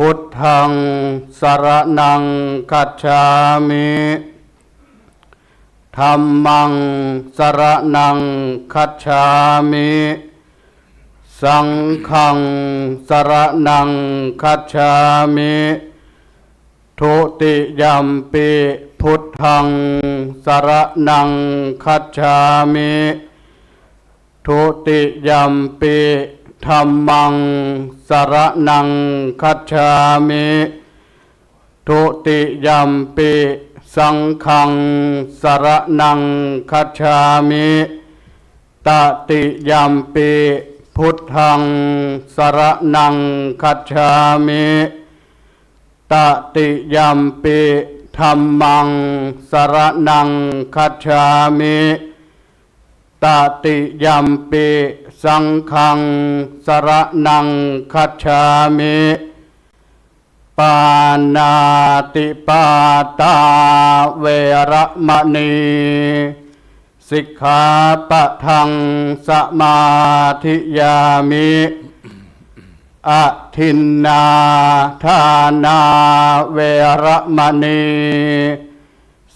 พุทธังสรนังคัจฉามิธรรมังสรนังคัจฉามิ สังฆังสรนังคัจฉามิทุติยัมปิพุทธังสรนังคัจฉามิทุติยัมปิ ธรรมังสรนังคัจฉามิทุติยัมปิสังฆังสรนังคัจฉามิตติยัมปิพุทธังสรนังคัจฉามิตติยัมปิธรรมังสรนังคัจฉามิ ตติยัมปิสังฆังสระนังคัจฉามิปานาติปาตาเวระมณีสิกขาปะทังสมาธิยามิอทินนาทานาเวระมณี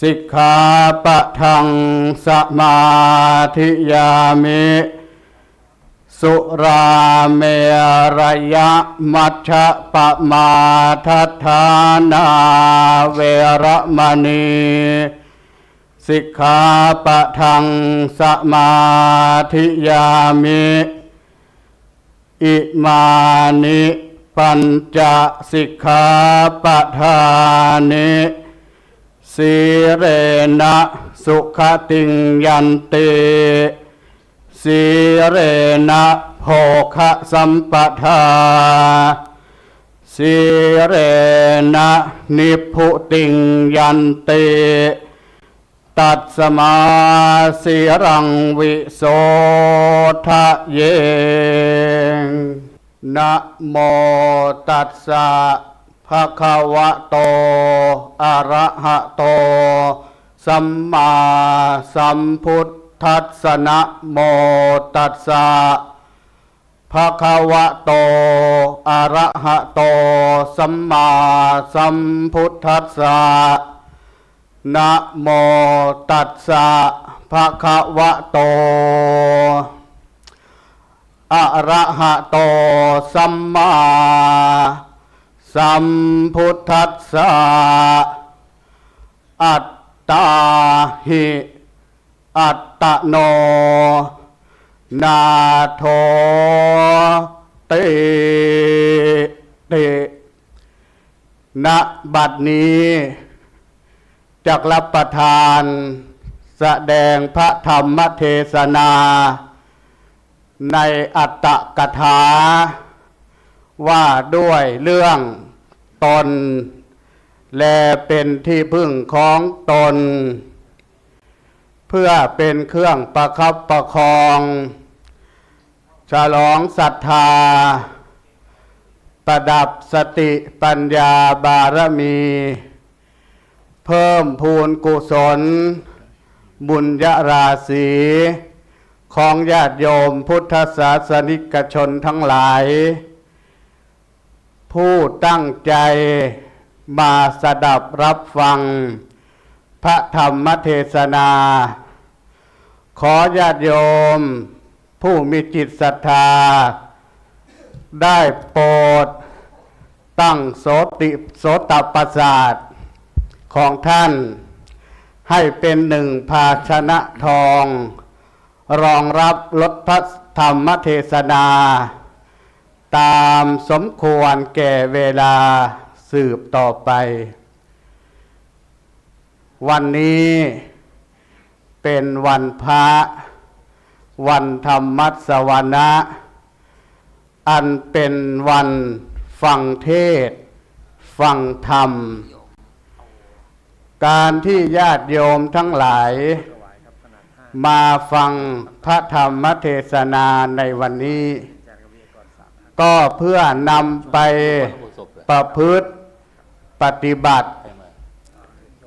สิกขาปะทังสมาธิยามิสุราเมรยะมัชฌะปะมาทัฐานาเวระมณีสิกขาปะทังสมาธิยามิอิมานิปัญจสิกขาปะทานิ สีเรนะสุขติงยันติสีเรนะโภคสัมปทาสีเรนะนิพพุติงยันติตัดสมาสีรังวิโสทะเยนะโมตัสสะ ภะคะวะโต อะระหะโต สัมมาสัมพุทธัสสนะโมตัสสะภะคะวะโต อะระหะโต สัมมาสัมพุทธัสสะนะโมตัสสะภะคะวะโต อะระหะโต สัมมา สัมพุทธัสสะอัตตาหิอัตตโน นาโทเตเตณบัดนี้จักรับประทาน แสดงพระธรรมเทศนา ในอัตตกถา ว่าด้วยเรื่องตน และเป็นที่พึ่งของตน เพื่อเป็นเครื่องประคับประคอง ฉลองศรัทธา ประดับสติปัญญาบารมี เพิ่มพูนกุศล บุญญาราศีของญาติโยมพุทธศาสนิกชนทั้งหลาย ผู้ตั้งใจมาสดับรับฟัง พระธรรมเทศนา ขอญาติโยม ผู้มีจิตศรัทธา ได้โปรด ตั้งโสติโสตประสาทของท่าน ให้เป็นหนึ่งภาชนะทอง รองรับรถพระธรรมเทศนา ตามสมควรแก่เวลาสืบต่อไป วันนี้เป็นวันพระ วันธรรมัสวนะ อันเป็นวันฟังเทศ ฟังธรรม การที่ญาติโยมทั้งหลาย มาฟังพระธรรมเทศนาในวันนี้ ก็เพื่อนำไปประพฤติปฏิบัติ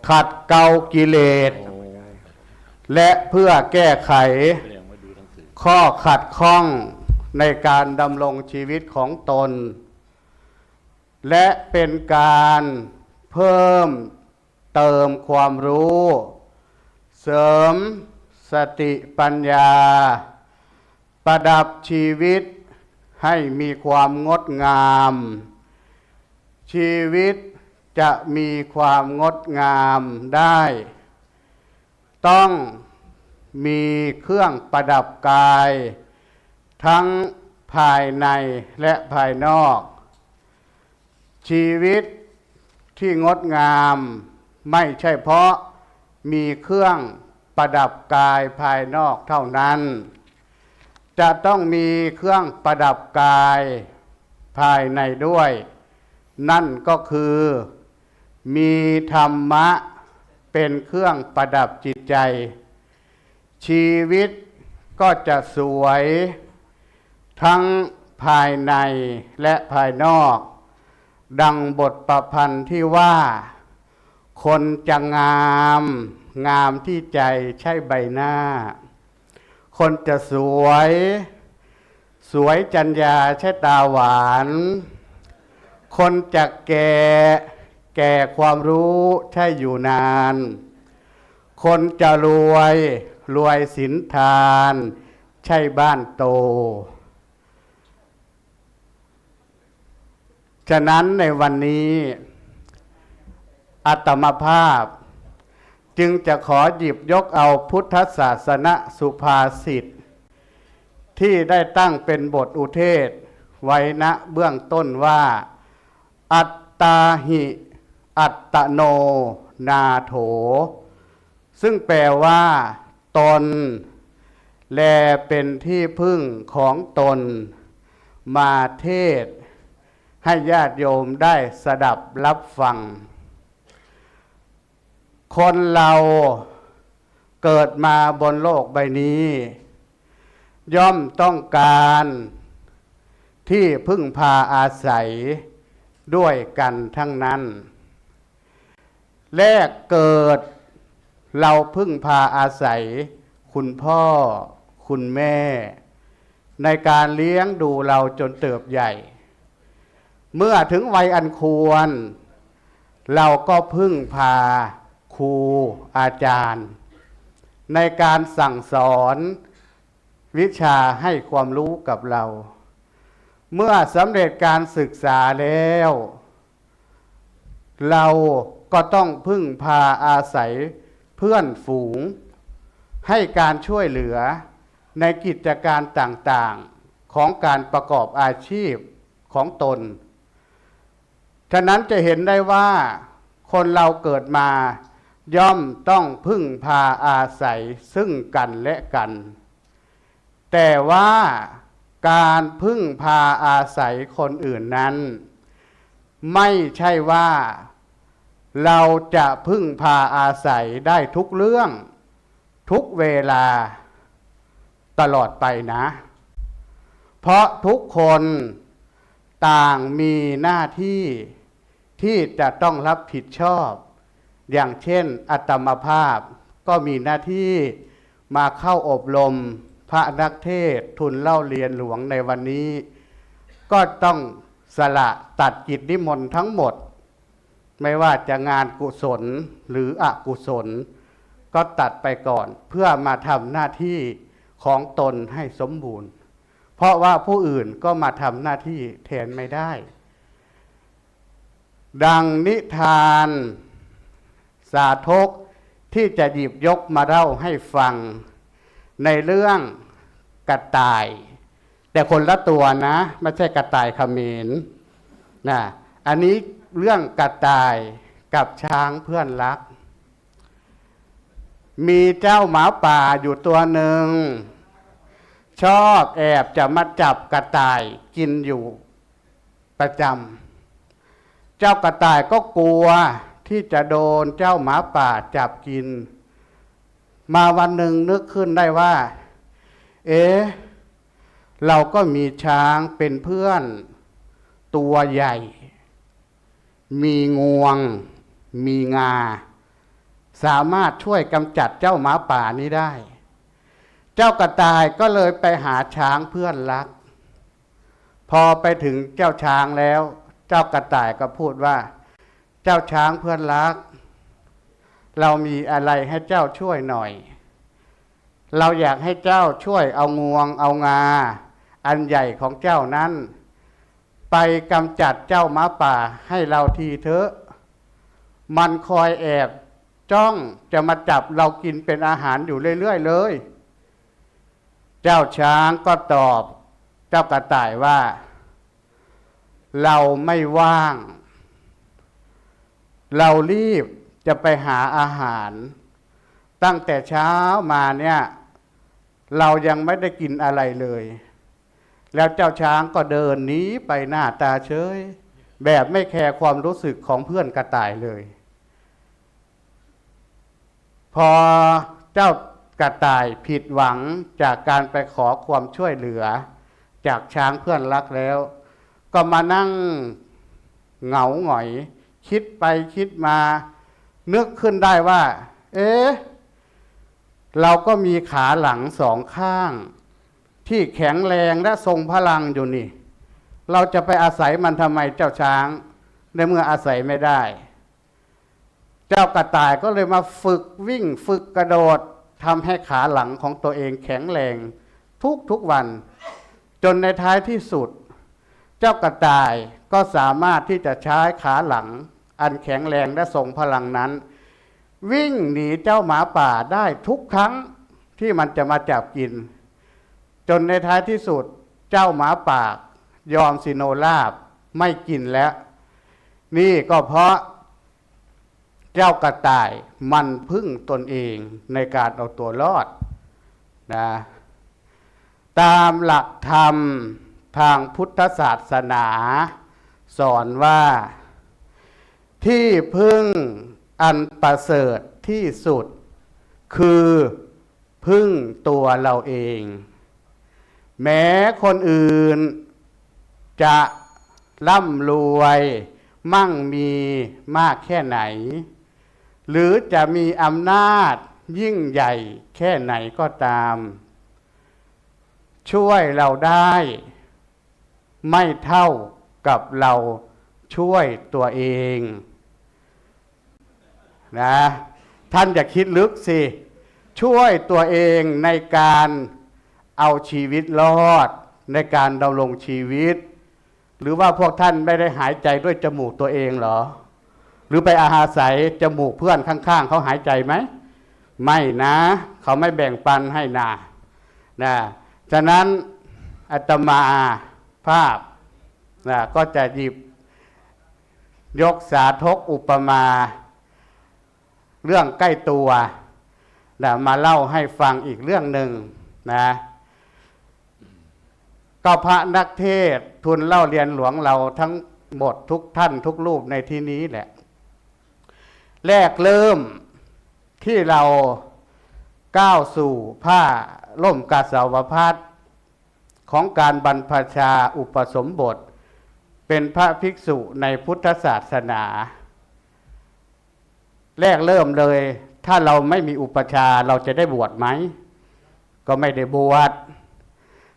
ขัดเกลากิเลส และเพื่อแก้ไข ข้อขัดข้องในการดำรงชีวิตของตน และเป็นการเพิ่มเติมความรู้ เสริมสติปัญญา ประดับชีวิต ให้มีความงดงาม ชีวิตจะมีความงดงามได้ ต้องมีเครื่องประดับกาย ทั้งภายในและภายนอก ชีวิตที่งดงามไม่ใช่เพราะมีเครื่องประดับกายภายนอกเท่านั้น จะต้องมีเครื่องประดับกายภายในด้วย นั่นก็คือ มีธรรมะเป็นเครื่องประดับจิตใจ ชีวิตก็จะสวย ทั้งภายในและภายนอก ดังบทประพันธ์ที่ว่า คนจะงาม งามที่ใจใช่ใบหน้า คนจะสวย สวยจัญญาใช่ตาหวาน คนจะแก่แก่ความรู้ใช่อยู่นาน คนจะรวยรวยสินทาน ใช่บ้านโต ฉะนั้นในวันนี้อัตมภาพ จึงจะขอหยิบยกเอาพุทธศาสนสุภาษิตที่ได้ตั้งเป็นบทอุเทศ ไว้ณเบื้องต้นว่า อัตตาหิ อัตตโน นาโถ ซึ่งแปลว่า ตน แลเป็นที่พึ่งของตน มาเทศ ให้ญาติโยมได้สดับรับฟัง คนเราเกิดมาบนโลกใบนี้ ย่อมต้องการที่พึ่งพาอาศัยด้วยกันทั้งนั้น แรกเกิดเราพึ่งพาอาศัย คุณพ่อ คุณแม่ ในการเลี้ยงดูเราจนเติบใหญ่ เมื่อถึงวัยอันควร เราก็พึ่งพา ครูอาจารย์ ในการสั่งสอนวิชาให้ความรู้กับเรา เมื่อสำเร็จการศึกษาแล้ว เราก็ต้องพึ่งพาอาศัยเพื่อนฝูง ให้การช่วยเหลือในกิจการต่างๆของการประกอบอาชีพของตน ฉะนั้นจะเห็นได้ว่าคนเราเกิดมา ย่อมต้องพึ่งพาอาศัยซึ่งกันและกัน แต่ว่าการพึ่งพาอาศัยคนอื่นนั้น ไม่ใช่ว่าเราจะพึ่งพาอาศัยได้ทุกเรื่อง ทุกเวลาตลอดไปนะ เพราะทุกคนต่างมีหน้าที่ที่จะต้องรับผิดชอบ อย่างเช่น อัตมภาพก็มีหน้าที่มาเข้าอบรมพระนักเทศทุนเล่าเรียนหลวงในวันนี้ ก็ต้องสละตัดกิจนิมนต์ทั้งหมด ไม่ว่าจะงานกุศลหรืออกุศล ก็ตัดไปก่อนเพื่อมาทำหน้าที่ของตนให้สมบูรณ์ เพราะว่าผู้อื่นก็มาทำหน้าที่แทนไม่ได้ ดังนิทาน สาธกที่จะหยิบยกมาเล่าให้ฟัง ในเรื่องกระต่าย แต่คนละตัวนะไม่ใช่กระต่ายเขมรนะอันนี้เรื่องกระต่ายกับช้างเพื่อนรัก มีเจ้าหมาป่าอยู่ตัวหนึ่ง ชอบแอบจะมาจับกระต่ายกินอยู่ประจำ เจ้ากระต่ายก็กลัว ที่จะโดนเจ้าหมาป่าจับกิน มาวันหนึ่งนึกขึ้นได้ว่า เอ๊ะเราก็มีช้างเป็นเพื่อน ตัวใหญ่ มีงวง มีงา สามารถช่วยกำจัดเจ้าหมาป่านี้ได้ เจ้ากระต่ายก็เลยไปหาช้างเพื่อนรัก พอไปถึงเจ้าช้างแล้ว เจ้ากระต่ายก็พูดว่า เจ้าช้างเพื่อนรัก เรามีอะไรให้เจ้าช่วยหน่อย เราอยากให้เจ้าช่วยเอางวงเอางา อันใหญ่ของเจ้านั้น ไปกำจัดเจ้าหมาป่าให้เราทีเถอะ มันคอยแอบจ้องจะมาจับเรากินเป็นอาหารอยู่เรื่อยๆเลย เจ้าช้างก็ตอบ เจ้ากระต่ายว่า เราไม่ว่าง เรารีบจะไปหาอาหาร ตั้งแต่เช้ามาเนี่ย เรายังไม่ได้กินอะไรเลย แล้วเจ้าช้างก็เดินหนีไปหน้าตาเฉยแบบไม่แคร์ความรู้สึกของเพื่อนกระต่ายเลย พอเจ้ากระต่ายผิดหวังจากการไปขอความช่วยเหลือ จากช้างเพื่อนรักแล้ว ก็มานั่งเหงาหงอย คิดไปคิดมานึกขึ้นได้ว่า เอ๊ะเราก็มีขาหลังสองข้าง ที่แข็งแรงและทรงพลังอยู่นี่ เราจะไปอาศัยมันทำไมเจ้าช้าง ในเมื่ออาศัยไม่ได้ เจ้ากระต่ายก็เลยมาฝึกวิ่งฝึกกระโดดทำให้ขาหลังของตัวเองแข็งแรงทุกทุกวัน จนในท้ายที่สุด เจ้ากระต่ายก็สามารถที่จะใช้ขาหลัง อันแข็งแรงและทรงพลังนั้น วิ่งหนีเจ้าหมาป่าได้ทุกครั้งที่มันจะมาจับกิน จนในท้ายที่สุดเจ้าหมาป่ายอมสิโนลาบไม่กินแล้ว นี่ก็เพราะเจ้ากระต่ายมันพึ่งตนเองในการเอาตัวรอดนะตามหลักธรรมทางพุทธศาสนา สอนว่า ที่พึ่งอันประเสริฐที่สุด คือพึ่งตัวเราเอง แม้คนอื่นจะร่ำรวย มั่งมีมากแค่ไหน หรือจะมีอำนาจยิ่งใหญ่แค่ไหนก็ตาม ช่วยเราได้ ไม่เท่ากับเราช่วยตัวเอง นะท่านอย่าคิดลึกสิ ช่วยตัวเองในการเอาชีวิตรอด ในการดำรงชีวิต หรือว่าพวกท่านไม่ได้หายใจด้วยจมูกตัวเองเหรอ หรือไปอาหาศัยจมูกเพื่อนข้างๆเขาหายใจไหม ไม่นะ เขาไม่แบ่งปันให้นานะฉะนั้นอาตมาภาพนะก็จะหยิบยกสาธกอุปมา เรื่องใกล้ตัวนะมาเล่าให้ฟังอีกเรื่องหนึ่งนะก็พระนักเทศทุนเล่าเรียนหลวงเราทั้งหมดทุกท่านทุกรูปในที่นี้แหละ แรกเริ่มที่เราก้าวสู่ผ้าล่มกาสาวพัดของการบรรพชาอุปสมบท เป็นพระภิกษุในพุทธศาสนา แรกเริ่มเลย ถ้าเราไม่มีอุปชาเราจะได้บวชไหม ก็ไม่ได้บวช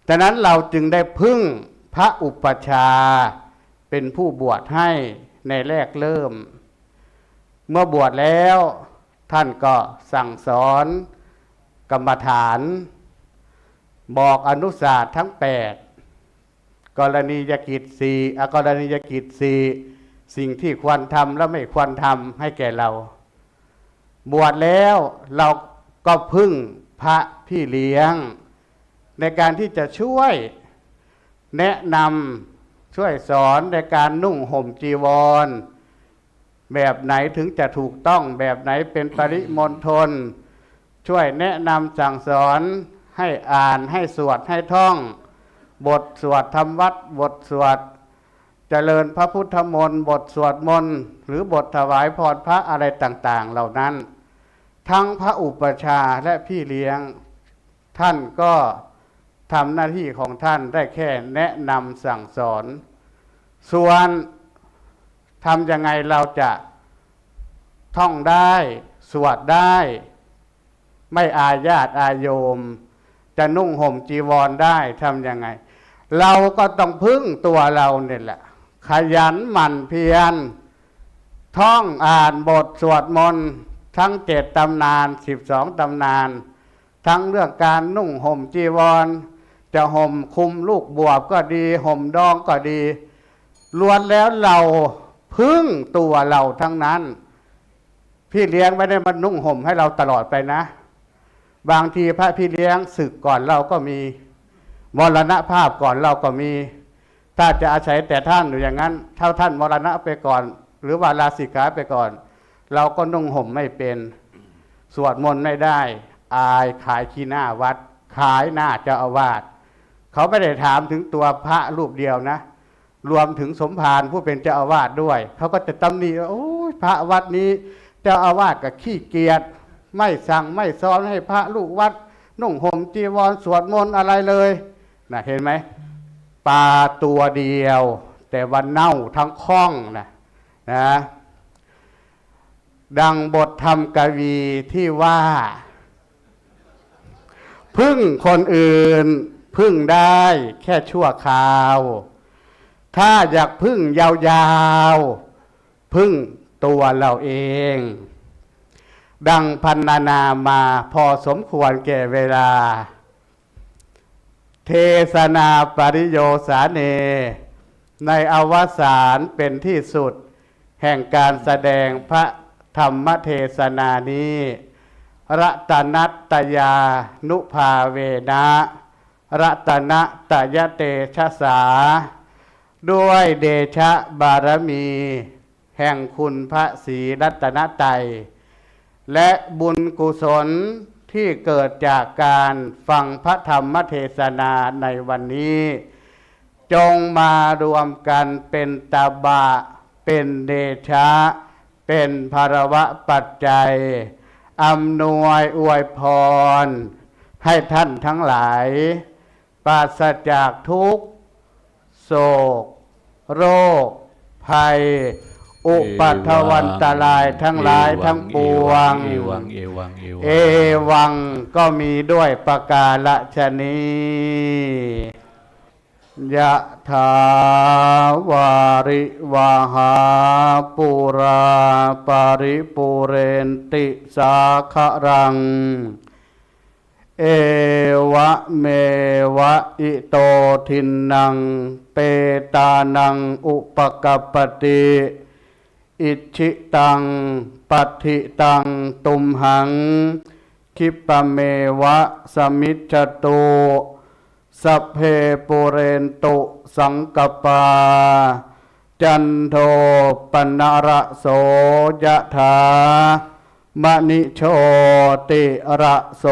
ดังนั้นเราจึงได้พึ่งพระอุปชาเป็นผู้บวชให้ในแรกเริ่ม เมื่อบวชแล้วท่านก็สั่งสอนกรรมฐาน บอกอนุศาสตร์ทั้งแปดกรณียกิจสี่อกรณียกิจสี่สิ่งที่ควรทำและไม่ควรทำให้แก่เรา บวชแล้วเราก็พึ่งพระพี่เลี้ยง ในการที่จะช่วยแนะนำช่วยสอนในการนุ่งห่มจีวร แบบไหนถึงจะถูกต้องแบบไหนเป็นปริมณฑลช่วยแนะนำสั่งสอนให้อ่านให้สวดให้ท่อง บทสวดธรรมวัดบทสวดเจริญพระพุทธมนต์บทสวดมนต์หรือบทถวายพรพระอะไรต่าง ๆ เหล่านั้น ทั้งพระอุปชาและพี่เลี้ยงท่านก็ทำหน้าที่ของท่านได้แค่แนะนำสั่งสอน ส่วนทำยังไงเราจะท่องได้ สวดได้ ไม่อาญาตอาโยม จะนุ่งห่มจีวรได้ทำยังไง เราก็ต้องพึ่งตัวเราเนี่ยแหละ ขยันหมั่นเพียรท่องอ่านบทสวดมนต์ ทั้งเจ็ดตำนานสิบสองตำนาน ทั้งเรื่องการนุ่งห่มจีวร จะห่มคุมลูกบวบก็ดีห่มดองก็ดีล้วนแล้วเราพึ่งตัวเราทั้งนั้น พี่เลี้ยงไม่ได้มานุ่งห่มให้เราตลอดไปนะ บางทีพระพี่เลี้ยงศึกก่อนเราก็มีมรณภาพก่อนเราก็มี ถ้าจะอาศัยแต่ท่านอยู่อย่างนั้น เท่าท่านมรณะไปก่อน หรือว่าลาสิกขาไปก่อน เราก็นุ่งห่มไม่เป็น สวดมนต์ไม่ได้ อายขายขี้หน้าวัด ขายหน้าเจ้าอาวาสเขาไม่ได้ถามถึงตัวพระรูปเดียวนะ รวมถึงสมภารผู้เป็นเจ้าอาวาสด้วย เขาก็จะตำหนิว่าโอ้ยพระวัดนี้ เจ้าอาวาสกับขี้เกียจไม่สั่งไม่สอนให้พระลูกวัด นุ่งห่มจีวรสวดมนต์อะไรเลยนะเห็นไหมปลาตัวเดียว แต่วันเน่าทั้งคล้องนะนะ ดังบทธรรมกวีที่ว่า พึ่งคนอื่น พึ่งได้แค่ชั่วคราว ถ้าอยากพึ่งยาวๆ พึ่งตัวเราเอง ดังพันนานามาพอสมควรแก่เวลา เทศนาปริโยสาเน ในอวสานเป็นที่สุด แห่งการแสดงพระ ธรรมเทศนานี้รัตนัตยานุภาเวนะรัตนตยเตชะสา ด้วยเดชะบารมี แห่งคุณพระศรีรัตนไตยและบุญกุศลที่เกิดจากการฟังพระธรรมเทศนาในวันนี้ จงมารวมกันเป็นตาบะเป็นเดชะ เป็นภารวะปัจจัยอำนวยอวยพร ให้ท่านทั้งหลาย ปราศจากทุกข์ โศก โรค ภัย อุปัทวันตรายทั้งหลายทั้งปวง เอวัง เอวัง เอวังเอวังก็มีด้วยประกาศชนี ยะถาวาริวาหาปุราปาริปุเรนติสาครัง เอวะเมวะอิโตทินัง เปตานังอุปกปปติอิชิตังปัฏฐิตังตุมหัง คิปะเมวะสมิจจตุ สัพเพปุเรนตุสังกปา จันโทปนระโสยะถามณิโชติระโส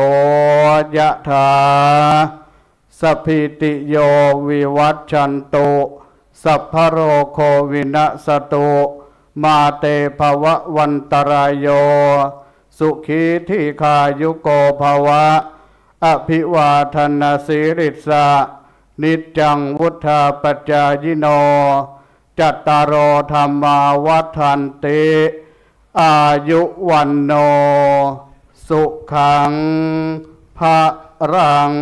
ยะถาสพิติโยวิวัตชันตุสัพพโรโควินัสตุมาเตภวะวันตรายโย สุขีทีขายุโกภวะ อภิวาทนาสิริสะนิจจังวุธาปจายโน จัตตารโธรรมาวัฏันติอายุวันโน สุขังพระรัง